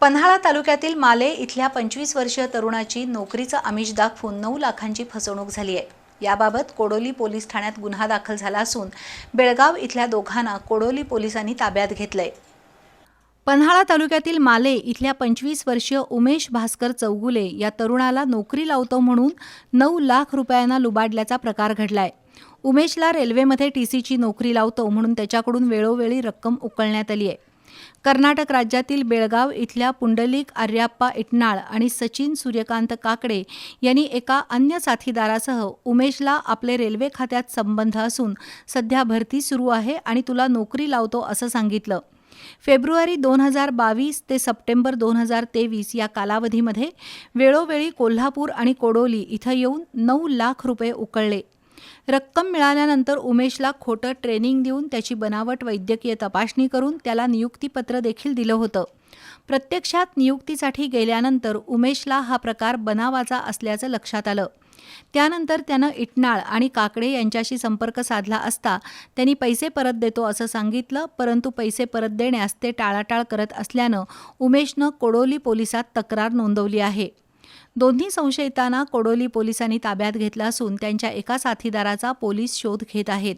पन्हाळा तालुक्यातील माले इथल्या पंचवीस वर्षीय तरुणाची नोकरीचं आमिष दाखवून नऊ लाखांची फसवणूक झाली आहे. याबाबत कोडोली पोलीस ठाण्यात गुन्हा दाखल झाला असून बेळगाव इथल्या दोघांना कोडोली पोलिसांनी ताब्यात घेतलंय. पन्हाळा तालुक्यातील माले इथल्या पंचवीस वर्षीय उमेश भास्कर चौगुले या तरुणाला नोकरी लावतो म्हणून नऊ लाख रुपयांना लुबाडल्याचा प्रकार घडलाय. उमेशला रेल्वेमध्ये टी सीची नोकरी लावतो म्हणून त्याच्याकडून वेळोवेळी रक्कम उकळण्यात आली आहे. कर्नाटक राज्यातील बेळगाव इथल्या पुंडलिक आर्याप्पा इटनाळ आणि सचिन सूर्यकांत काकडे यांनी एका अन्य साथीदारासह उमेशला आपले रेल्वे खात्यात संबंध असून सध्या भरती सुरू आहे आणि तुला नोकरी लावतो असं सांगितलं. फेब्रुवारी दोन हजार बावीस ते सप्टेंबर दोन हजार तेवीस या कालावधीमध्ये वेळोवेळी कोल्हापूर आणि कोडोली इथं येऊन नऊ लाख रुपये उकळले. रक्कम मिळाल्यानंतर उमेशला खोटं ट्रेनिंग देऊन त्याची बनावट वैद्यकीय तपासणी करून त्याला नियुक्तीपत्र देखील दिलं होतं. प्रत्यक्षात नियुक्तीसाठी गेल्यानंतर उमेशला हा प्रकार बनावाचा असल्याचं लक्षात आलं. त्यानंतर त्यानं इटनाळ आणि काकडे यांच्याशी संपर्क साधला असता त्यांनी पैसे परत देतो असं सांगितलं परंतु पैसे परत देण्यास ते टाळाटाळ करत असल्यानं उमेशनं कोडोली पोलिसात तक्रार नोंदवली आहे. दोन्ही संशयितांना कोडोली पोलिसांनी ताब्यात घेतला असून त्यांच्या एका साथीदाराचा पोलीस शोध घेत आहेत.